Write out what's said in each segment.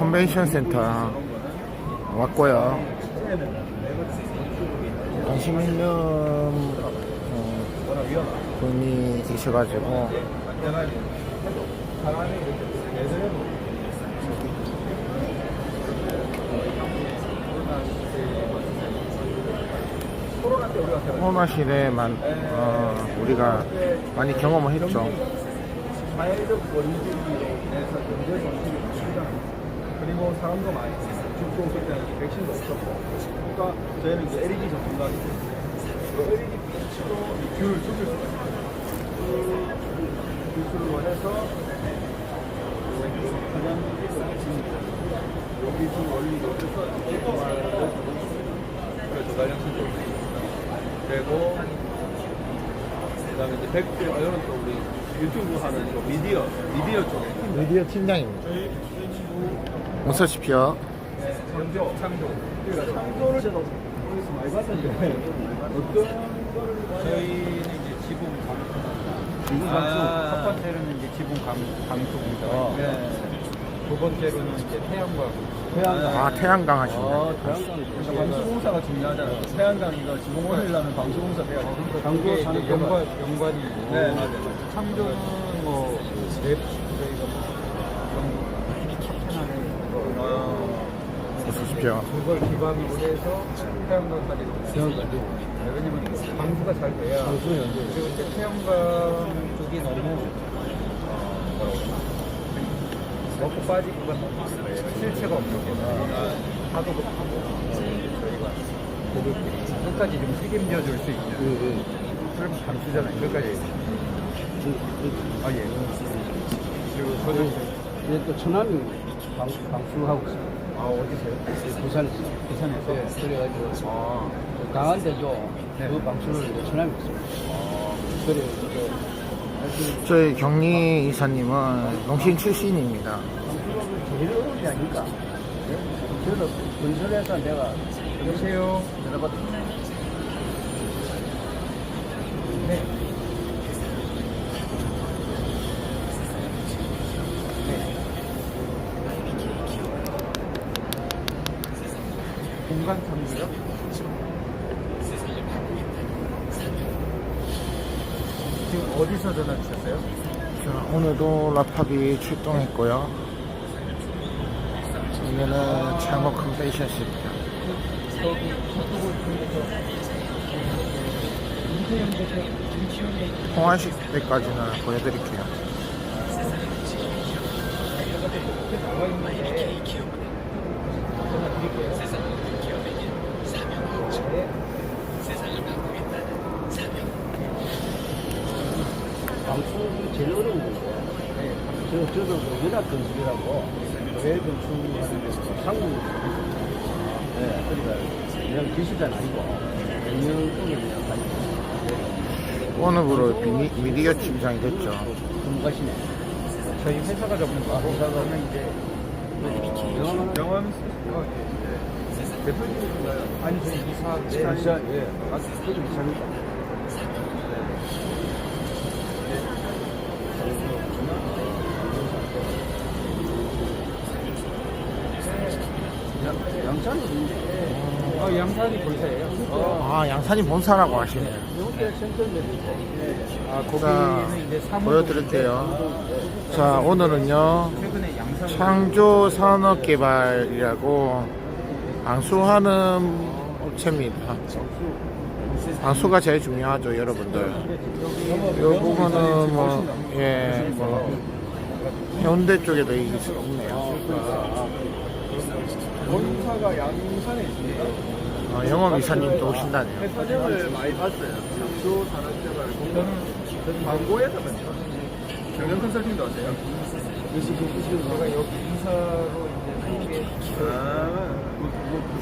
컨벤션 센터 왔고요. 관심 있는 어, 분이 계셔가지고 코로나 시대에만 어, 우리가 많이 경험을 했죠. 그리고 사람도 많이 죽고 그때는 백신도 없었고. 그러니까 저희는 이제 LED 전문가이고 그 LED 빛으로 이 귤을 죽일 수가 있어요. 그 기술로 해서 가장 여기 좀 원리로 해서 정말을 조달형 신고 그리고 그다음에 이제 백대 이런 또 우리 유튜브 하는 또 미디어 미디어 쪽에 미디어 팀장입니다. 어서 오십시오. 창조 창조 창조를 제가 어디서 많이 봤는데 어떤 거를 저희는 이제 지붕 강수. 지붕. 아, 첫 번째로는 이제 지붕 강, 강수 공사. 네. 두 번째로는 이제 태양광. 태양광 아 태양광 하시네. 어, 태양광 그러니까 방수공사가 중요하잖아요 태양광 이거 지붕 올리려면 방수공사 돼야 돼 사는 이제 연관, 연관이 있고. 네, 맞아요. 창조는 뭐, 랩, 저희가 뭐, 그런 탑텐하는 어, 어서 오십시오. 그걸 기반으로 해서 태양광까지. 네, 왜냐면 방수가 잘 돼야. 그리고 이제 태양광 쪽이 너무, 어, 뭐라고 그러나. 먹고 빠지고가 너무. 실체가 없는 게 하도 급하고 저희가 고객들이 끝까지 좀 책임져 줄 수 있는 그럼 감수잖아요. 끝까지. 아 예. 그리고 저도 이제 또 천안이 방, 방수하고 있어요. 아 어디세요? 부산에서. 부산에서. 네, 그래가지고 아, 강한데도 네. 그 방수를 이제 천안이 있습니다. 그래, 이제 하여튼 저희 경리 이사님은 농신 출신입니다. 제일 아닐까. 네? 저는 건설해서 내가 여보세요. 들어봤거든요. 네. 공간 탐지요? 지금 어디서 전화 주셨어요? 자, 오늘도 라팍이 출동했고요. 여기는 창호 컨벤션입니다. 통화식 때까지는 보여드릴게요. 그냥 기술자는 아니고 경영 쪽에 그냥 가지고 오늘부로 미니, 미디어 팀장이 됐죠. 전문가시네. 저희 회사가 전문가. 회사가 이제 영화는 영암 어, 예. 대표님인가요? 아니 저희 이사 네, 진짜, 예. 아, 그좀 이상하니까. 양산이 있는데, 어, 양산이 본사예요. 아, 양산이 본사라고 하시네요. 아 자, 거기는 사무 보여드릴게요. 자, 오늘은요, 최근에 양산 창조 산업개발이라고 방수하는 업체입니다. 방수가 제일 중요하죠, 여러분들. 이 부분은 뭐, 예, 뭐, 해운대 쪽에도 없네요. 본사가 양산에 있습니다. 어, 영업 이사님도 오신다네요. 사정을 많이 봤어요. 창조 산업개발 저는 광고에서 뵀죠. 경영 컨설팅도 하세요? 제가 여기 이제 한국에 아,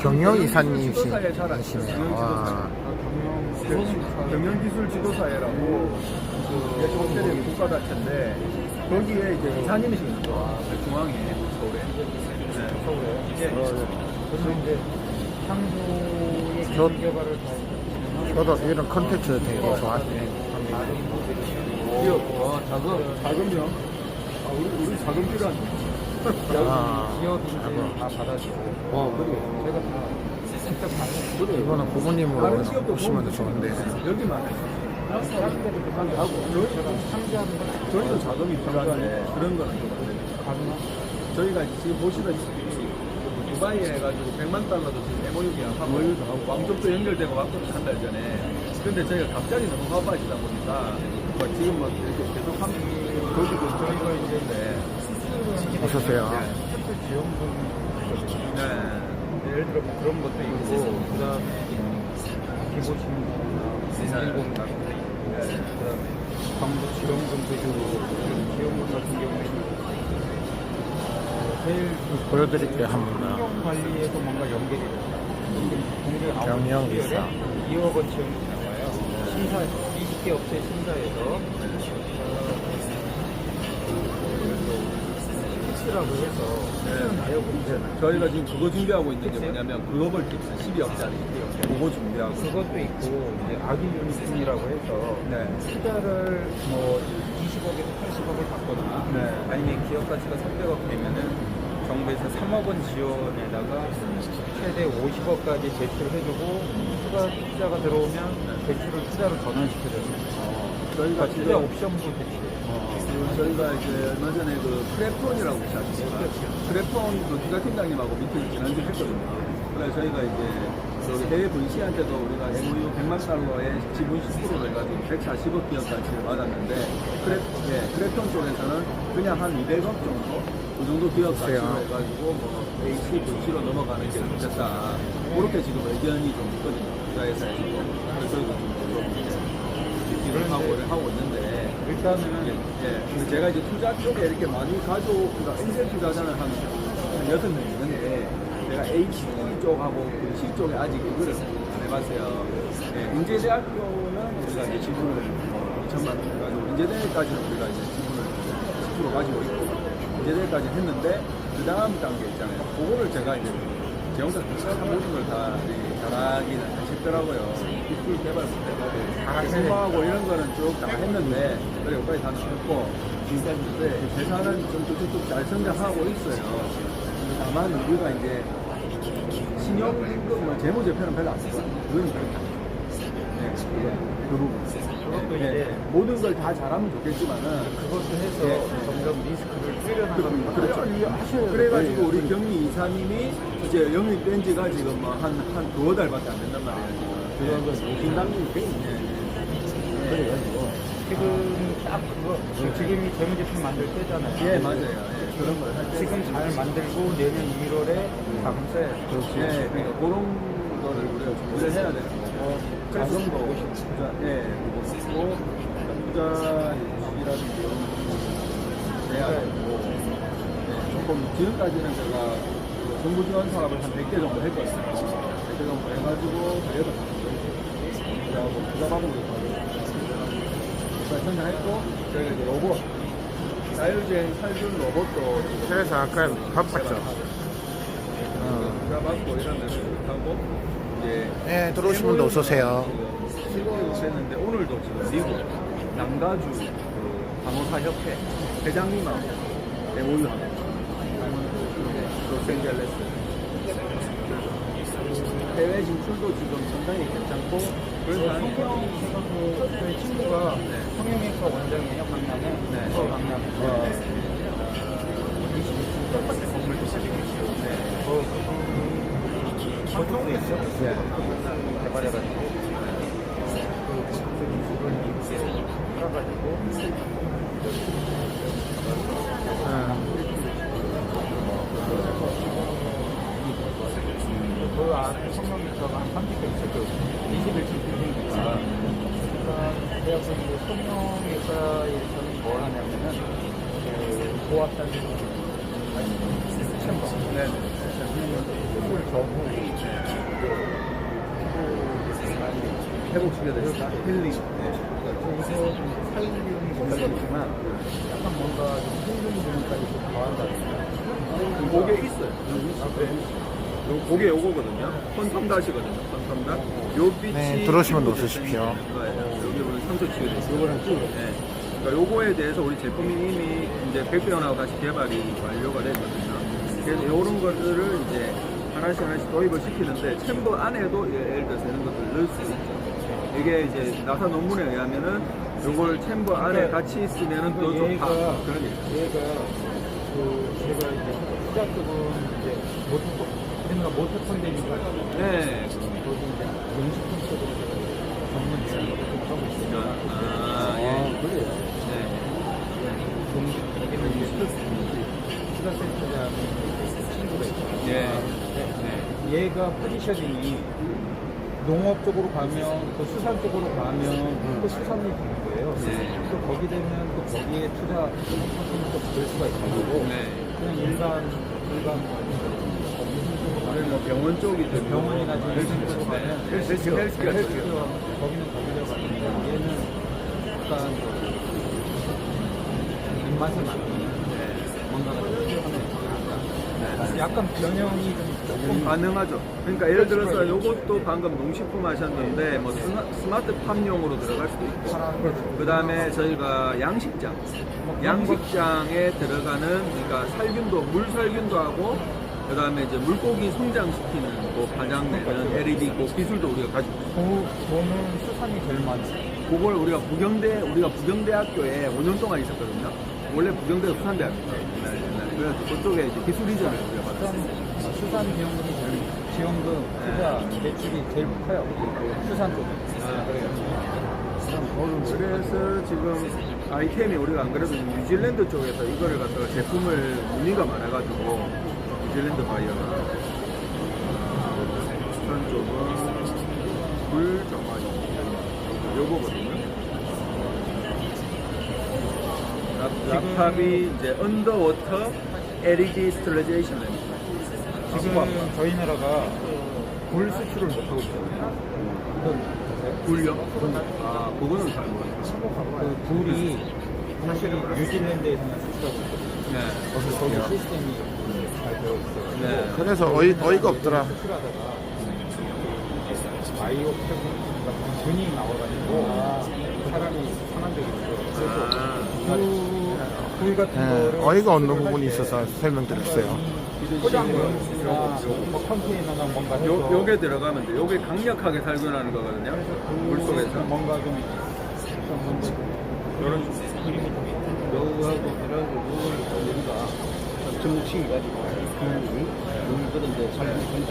경영 이사님이시네요. 아, 와, 경영 기술 지도사회라고 그 호텔의 국가 단체인데 거기에 이제 이사님이신 거죠. 그 중앙에 서울에. 네, 서울에. 예. 저도 이제 저- 기술 개발을 더 저도 이런 컨텐츠 되게 좋아합니다. 이거 와, 자금, 자금요? 아, 우리, 우리 자금 필요한데. 아, 기업인들. 다 받아주고 어, 그래. 제가 다 직접 다. 그래. 이거는 부모님으로 보면 좋은데. 여기만 하고 제가 참여하는 건 저희도 자금이 필요한데 그런 거는 저희가 지금 보시다시피 두바이에 해가지고 100만 달러도 지금 MOU 계약하고 왕족도 연결되고 왔거든요 한달 전에 근데 저희가 갑자기 너무 바빠지다 보니까 뭐 지금 뭐 이렇게 계속 하면 거기도 저희가 이제 네. 어서 오세요. 특별 지원금 네. 예를 들어 뭐 그런 것도 있고 그다음에 거 있고 그다음에 정부 지원금도 주고 그런 지원금 같은 경우에는 어, 제일 보여드릴게요, 한 번만. 환경 관리에서 뭔가 연결이 경영 비싸. 2억 원 지원이 나와요. 심사 20개 업체 심사에서 픽스라고 해서 아예 문제는 저희가 지금 그거 준비하고 있는 게 뭐냐면 글로벌 픽스 12억짜리 그거 준비하고 그것도 있고 이제 아기 유니콘이라고 해서 네. 투자를 뭐 20억에서 80억을 받거나 네. 아니면 기업 가치가 300억 되면은 정부에서 3억 원 지원에다가 최대 50억까지 제출을 해주고 추가 투자가 들어오면 대출을 투자로 전환시켜줘요. 저희가 투자 지금 옵션도 대출해요. 그 저희가 이제 얼마 전에 그 크래프톤이라고 혹시 아십니까? 크래프톤 그 기자팀장님하고 미팅을 지난주에 했거든요. 그래서 저희가 이제 저기 해외 분시한테도 우리가 MOU 100만 달러의 지분 10%를 해가지고 140억 기업가치를 받았는데 크래, 예, 크래프톤 쪽에서는 그냥 한 200억 정도 그 정도 기업가치로. 해가지고 뭐 H 분시로 넘어가는 게 좋겠다. 그렇게 지금 의견이 좀 있거든요. 투자회사에서. 그래서 저희가 좀 얘기를 하고 하고 있는데 일단은 예, 근데 제가 이제 투자 쪽에 이렇게 많이 가지고, 그러니까 엔젤 투자자를 한, 한 여섯 명 있는데, 제가 H 쪽하고 그 C 쪽에 아직 이거를 안 해봤어요. 예, 인제대학교는 우리가 이제 지분을 뭐 2천만 원 해가지고, 인제대까지는 우리가 이제 지분을 10% 가지고 있고, 인제대까지 했는데, 그 다음 단계 있잖아요. 그거를 제가 이제 제 혼자 다 모든 걸다 잘하기는 하시더라고요. 기술 개발부터 다 공부하고 이런 거는 쭉 다 했는데, 그래, 여기까지 다 했고, 지금까지 회사는 좀 쭉쭉쭉 잘 성장하고 있어요. 다만 우리가 이제 신용등급 뭐 재무제표는 별로 안 별로 안 써요. 네, 그 부분. 그것도 네, 이제 모든 걸 다 잘하면 좋겠지만은, 그것도 해서 예, 예. 점점 리스크를 줄여나가는 거 그렇죠. 하셔야 그래가지고 우리 경리 이사님이 이제 영입된 지가 지금 뭐 한, 한 두어 달밖에 안 된단 말이에요. 그런 거 신당님이 굉장히 그래가지고 지금 딱 그거 지금이 재무제표 만들 때잖아요. 예, 맞아요. 예, 그런 걸 할 때. 지금 잘 만들고 내년 1월에 자금세 예, 그러니까 그런 거를 우리가 준비를 해야 되는 거 고. 자금도 투자, 예, 그거 있고, 투자이라든지 해야 되고, 예, 조금 지금까지는 제가 그 정부 지원 사업을 한 100개 정도 했거든요. 100개 정도 해가지고, 그래도 투자하고, 투자 받은 거 투자 성장했고, 저희가 이제 로봇, 자율주행 살균 로봇도 그래서 아까 바빴죠. 어. 투자 받고 이런 데를 하고, 네, 들어오시면 어서 오세요. 오셨는데 오늘도 지금 미국 남가주 그 간호사 협회 회장님하고 MOU 하고 로스앤젤레스. 해외 진출도 지금 상당히 괜찮고 그래서 한 성형 저희 친구가 성형외과 원장이에요 강남에. 네. 서울 강남에 네. 22층 첫 번째 건물 되시고 있어요 네. 그 건축도 있죠 네. 개발해가지고 그 안에 성형외과가 한 30개 있을 거예요 21층 빌딩이니까 이제 성형외과에서는 뭘 하냐면은 그 고압산소 챔버 네. 을 저고 회복시켜야 되니까 힐링 그래서 좀 살균이 걸리지만 약간 뭔가 좀 살균 부분까지 좀 더한다든가 그게 있어요 아 그래요? 요, 그게 요거거든요 펀텀닷이거든요 펀텀닷 요 빛이 네, 들어오시면 거예요. 여기 보면 상처 찍어. 네. 그러니까 요거에 대해서 우리 제품이 이미 이제 백병원하고 같이 개발이 완료가 됐거든요. 그래서 이런 것들을 이제 하나씩 하나씩 도입을 시키는데 챔버 안에도 예를 들어서 이런 것들을 넣을 수 있죠. 이게 이제 나사 논문에 의하면은 요걸 챔버 안에 같이 쓰면은 더 좋다. 얘가 그런 얘기. 얘가 그 제가 이제 투자 쪽은 이제 모터 우리가 모터 펀딩인가 네. 거기 이제 용식품 쪽으로 전문 지원을 좀 하고 있어요. 아, 예. 그래요. 네. 거기는 이제 투자 센터장 친구가 있어요. 예. 네. 얘가 포지셔닝이 농업 쪽으로 가면 또 수산 쪽으로 가면 또 수산이 되는 거예요. 네. 또 거기 되면 또 거기에 투자 상품도 될 수가 있고 네. 그냥 일반 일반 뭐뭐 병원 쪽이든 병원이나 헬스 쪽으로 가면 헬스 헬스 헬스. 쪽 거기는 거기로 가는데 얘는 약간 입맛에 맞는 뭔가가 좀 필요하면 약간 변형이 좀 조금 가능하죠. 그러니까 예를 들어서 이것도 방금 농식품 하셨는데 뭐 스마, 스마트 팜용으로 들어갈 수도 있고 그 다음에 저희가 양식장 양식장에 들어가는 그러니까 살균도 물 살균도 하고 그 다음에 이제 물고기 성장시키는 그 과장내는 LED 그 기술도 우리가 가지고 있어요. 도, 도는 수산이 제일 많지. 그걸 우리가 부경대 우리가 부경대학교에 5년 동안 있었거든요. 원래 부경대가 수산대학교예요. 옛날에, 옛날에. 그래서 그쪽에 이제 기술 이전을 우리가 받았어요. 수산, 수산 비용금이 제일, 지원금, 투자, 매출이 제일 커요. 수산 쪽에. 아, 그래요. 그래서 지금 아이템이 우리가 안 그래도 뉴질랜드 쪽에서 이거를 갖다가 제품을 문의가 많아가지고 뉴질랜드 바이어가 그런 쪽은 물 정화기 요거거든요. 랍- 랍탑이 이제 언더워터 LED 스텔레이션 램프. 지금 저희 나라가 굴 수출을 못하고 있잖아요. 그건 굴요? 아, 그거는 잘 모르겠어요. 그 굴이 사실은 뉴질랜드에서만 수출하고 있거든요. 네. 거기 거기 시스템이 잘 되어 있어요. 네. 그래서 어이, 어이가 없더라. 수출하다가 바이오 프레젠 같은 균이 나와가지고 사람이 상한되게 돼요. 그래서 아. 굴, 굴 같은 예, 거를 어이가 없는 부분이 있어서 설명드렸어요. 포장물이나 뭐 컨테이너나 뭔가 해서 요, 요게 들어가면 돼. 요게 강력하게 살균하는 거거든요. 물 속에서. 뭔가 좀 요런 여우하고 그래가지고 우리가 접목시키 가지고 여기거든 이제 살균한다.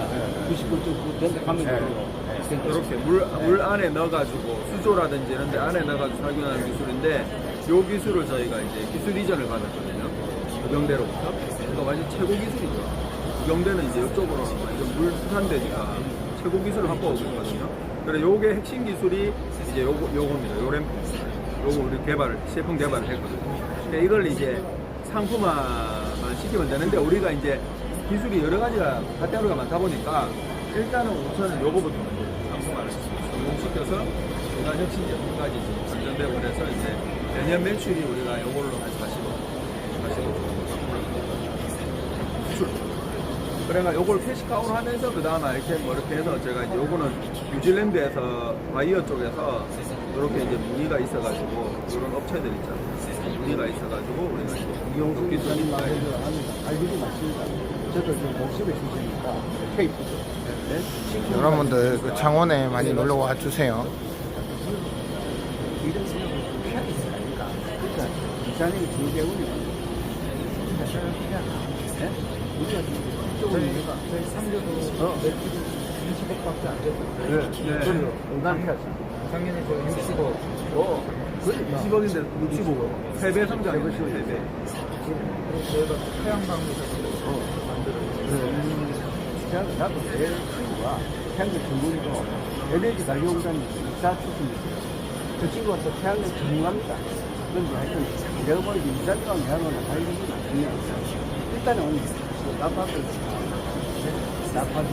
99.9 된다 가면 돼요. 이렇게 물, 물 안에 넣어가지고 수조라든지 이런 데 안에 넣어가지고 살균하는 기술인데 요 기술을 저희가 이제 기술 이전을 받았거든요. 부경대로부터. 그러니까 완전 최고 기술이죠. 부경대는 이제 이쪽으로 완전 물 수산대니까 최고 기술을 확보하고 있거든요. 그래 요게 핵심 기술이 이제 요거, 요겁니다. 요 램프. 요거 우리 개발을, 제품 개발을 했거든요. 근데 이걸 이제 상품화만 시키면 되는데 우리가 이제 기술이 여러 가지가 카테고리가 많다 보니까 일단은 우선은 요거부터 상품화를 성공시켜서 중간 혁신 제품까지 지금 발전되고 그래서 이제 내년 매출이 우리가 요걸로 한 45, 45 정도 상품을 수출. 그래가 요걸 캐시카우를 하면서 그 다음 아이템 뭐 이렇게 해서 제가 이제 요거는 뉴질랜드에서 바이어 쪽에서 이렇게 이제 문의가 있어가지고 이런 업체들 있잖아요. 문의가 있어가지고 우리가 이제 이용수 기술 기사님 말해서 하는 알고리 맞습니다. 저도 지금 목숨에 주시니까 테이프. 네? 여러분들 그 창원에 많이 놀러 와 주세요. 이런 생각을 좀 해야 된다니까. 그러니까 기사님이 중개운이 네? 우리가 이쪽으로 저희 우리가 저희 상교도 어. 매출이 20억밖에 안 됐어요. 네. 그걸로 응답해야지. 작년에 저 60억. 어, 그래. 20억인데 65억. 3배 성장이죠, 3배. 그리고 저희가 태양광에서 음, 제가 나도 내 친구가 태양광 전문이고 LH 관리공단 이사 출신이었어요. 그 친구가 또 태양광 전문가입니다. 그런데 하여튼 내가 보니까 이사과 내하고는 할 일이 많거든요. 일단은 나파를 나파지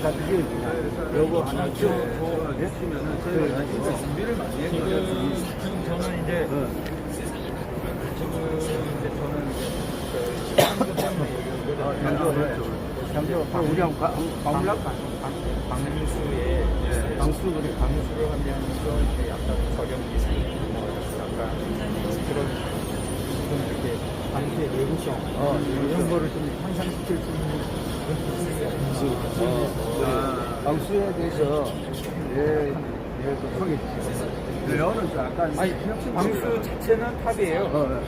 그러니까 그게 요거 하나 줘. 예? 했으면은 저희가 진짜 준비를 많이 했거든요. 지금 저는 이제 어. 지금 이제 저는. 잠시만, 그럼 우리 한번 가볼까? 방수에 방수 그래. 방수를 하면서 이제 약간 저렴 기술 뭐 약간 그런 좀 이렇게 당시의 내구성 어, 이런 거를 좀 향상시킬 수 있는 기술이 어, 방수에 대해서 예, 예, 좀 소개해 주세요. 아니 방수 자체는 탑이에요. 어,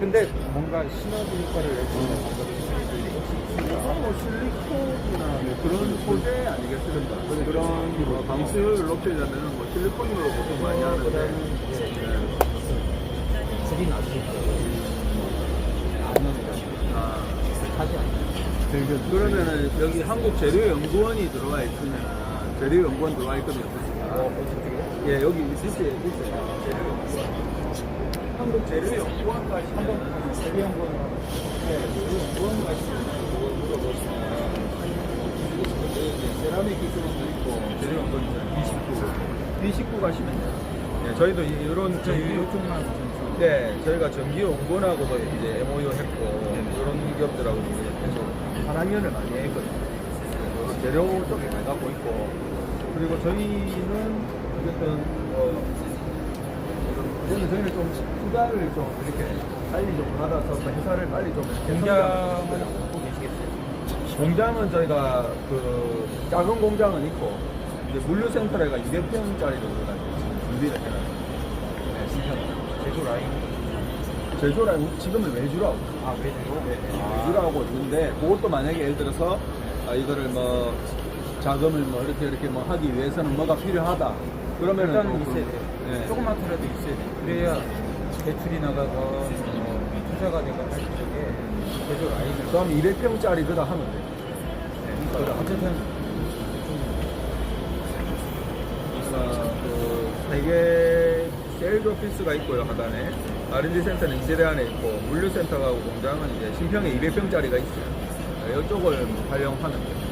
근데 뭔가 시너지 효과를 있는 방법이 뭐 실리콘이나 뭐 그런 소재 아니겠습니까? 그런 뭐 방수율을 높이려면 뭐 실리콘으로 보통 많이 하는데. 질이 나수 있고 아, 하지 않아요. 그러면은 여기 한국 재료연구원이 들어가 있으면 재료연구원 들어가 있거든요. 예, 여기 밑에 있어요. 재료연구원. 한국 재료연구원 가시 한번 재료연구원 예, 재료연구원 가시면 물어보시면 세라믹 기술원도 있고 재료연구원 B19 B19 가시면 돼요. 예, 저희도 이- 이런 저희 이쪽만 네, 저희가 전기 연구원하고도 이제 MOU 했고 이런 기업들하고 이제 계속 한학년을 많이 했거든요. 그래서 재료 쪽에 많이 갖고 있고 그리고 저희는 어쨌든 어, 이제는 저희는 좀 투자를 좀 이렇게 빨리 좀 받아서 그 회사를 빨리 좀 공장을 갖고 계시겠어요? 공장은 저희가 그 작은 공장은 있고 이제 물류센터가 200평짜리로 우리가 지금 준비를 해놨어요. 네, 신편. 제조 라인 제조라고 지금은 외주라고 아 외주로? 네, 외주라고 있는데 그것도 만약에 예를 들어서 아, 이거를 뭐 자금을 뭐 이렇게 이렇게 뭐 하기 위해서는 뭐가 필요하다 그러면은 일단은 또 있어야 그- 돼요. 네. 조그맣더라도 있어야 돼요. 그래야 대출이 나가건 뭐 투자가 되건 할 적에 제조 라인을 그럼 200평짜리 그다 하면 돼요 네. 그러니까 어쨌든 어, 그 세계 세일즈 오피스가 있고요 하단에 R&D 센터는 이세대 안에 있고 물류센터가 공장은 이제 신평에 200평짜리가 있어요. 이쪽을 활용하는 거예요.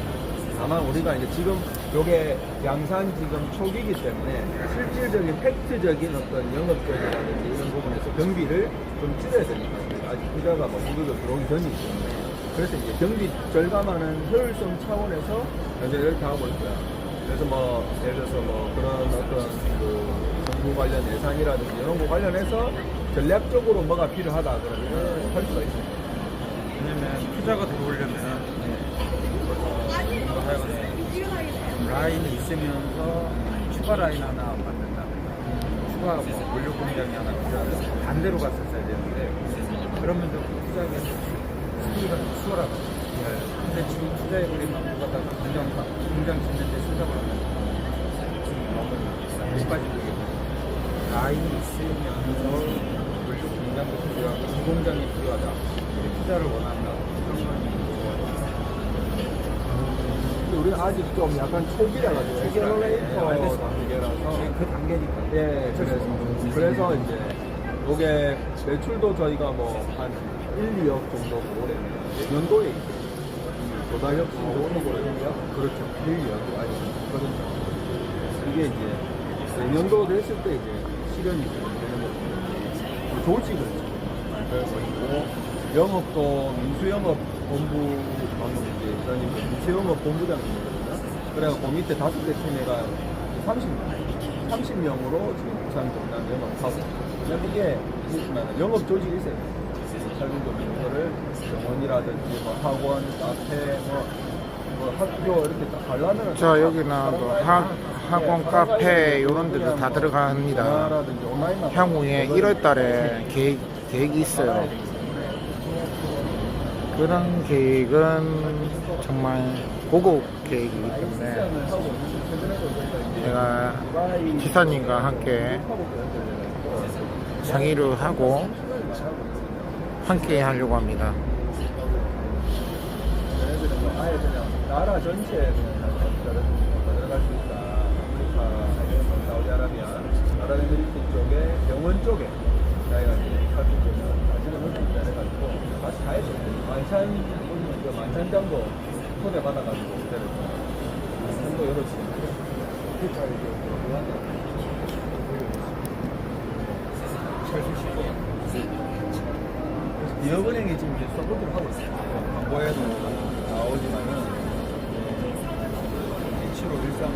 다만 우리가 이제 지금 요게 양산 지금 초기이기 때문에 실질적인 팩트적인 어떤 영업적이라든지 이런 부분에서 경비를 좀 줄여야 되니까 아직 투자가 뭐 구글로 들어오기 전이기 때문에 그래서 이제 경비 절감하는 효율성 차원에서 현재 이렇게 하고 있고요. 그래서 뭐 예를 들어서 뭐 그런 어떤 그 정부 관련 예산이라든지 이런 거 관련해서 전략적으로 뭐가 필요하다 그러면 할 수가 있습니다. 왜냐면 투자가 들어오려면 어, 하여간 라인이 있으면서 추가 라인 하나 만든다. 추가 뭐 물류 공장이 하나 필요하다. 반대로 갔었어야 되는데 그러면 좀 투자하기 스피드가 좀 수월하거든요. 근데 지금 투자해버리면 뭐 갖다가 공장, 공장 짓는데 하면 지금 너무 많이 빠지고. 라인이 있으면서 물류 공장도 필요하고 이 공장이 필요하다. 우리 투자를 원한다. 우리는 아직 좀 약간 초기라 가지고 엑셀러레이터 알겠습니다. 단계라서 그 단계니까. 예, 그래서 그래서 이제 요게 매출도 저희가 뭐 한 1, 2억 정도 올해 연도에 있어요. 조달력 정도 그렇죠. 1, 2억 아니 거든요 이게 이제 내년도 됐을 때 이제 실현이 되는 거죠. 조직을 그리고 영업도 민수영업 본부 방금 이제 이사님 민수영업 본부장님이거든요. 그래갖고 밑에 다섯 개 팀에가 30명, 30명으로 지금 부산 경남 영업하고 그냥 이게 뭐냐면 영업 조직이 있어요. 살림도 민서를 병원이라든지 뭐 학원, 카페, 뭐, 뭐 학교 이렇게 딱 가려면 자, 여기는 뭐 학- 학원, 카페 이런 데도 다 들어갑니다. 전화라든지 온라인만 향후에 1월 달에 계획, 계획이 있어요. 그런 계획은 정말 고급 계획이기 때문에 제가 기사님과 함께 상의를 하고 함께 하려고 합니다. 나라 전체에 들어갈 사우디아라비아, 아랍에미리트 쪽에 병원 쪽에 같이 다 했어요. 만찬 보시면 그 만찬장도 초대 받아가지고 호텔에서 만찬도 시 아프리카 이제 그래서 기업은행이 지금 이제 서포트를 하고 있어요. 광고에도 나오지만은 H로 일상을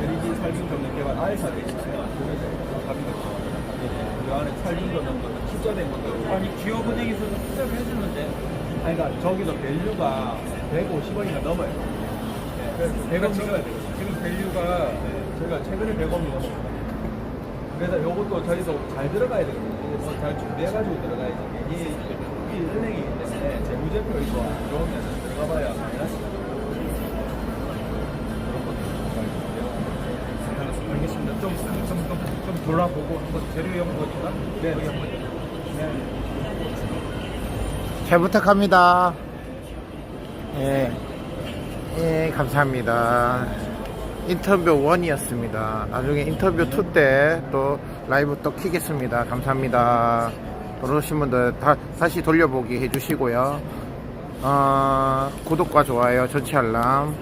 LED 살균 경력 개발 알파가 있어요. 찰진 거는 거, 투자된 것도 아니 기업은행에서도 투자를 해주는데 아니, 그러니까 저기도 밸류가 150원이가 넘어요. 네, 그래서 100원 찍어야 돼요. 지금 밸류가 네, 저희가 최근에 100원이 넘었어요. 그래서 요것도 저희도 잘 들어가야 되거든요. 그래서 잘 준비해가지고 들어가야지. 괜히 이 은행이기 때문에 재무제표 이거 안 좋으면 들어가봐야 마이너스. 알겠습니다. 좀, 좀, 좀, 좀 돌아보고 한번 재료 연구소나 네. 한번 잘 부탁합니다. 예, 예, 감사합니다. 인터뷰 1이었습니다. 나중에 인터뷰 2때또 라이브 또 키겠습니다. 감사합니다. 들어오신 분들 다, 다시 돌려보기 해주시고요. 어, 구독과 좋아요, 전체 알람,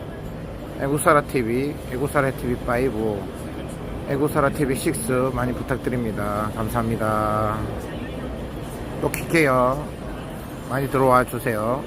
에구사라 TV, 에구사라 TV 5, 에구사라 TV 6 많이 부탁드립니다. 감사합니다. 또 킬게요. 많이 들어와 주세요.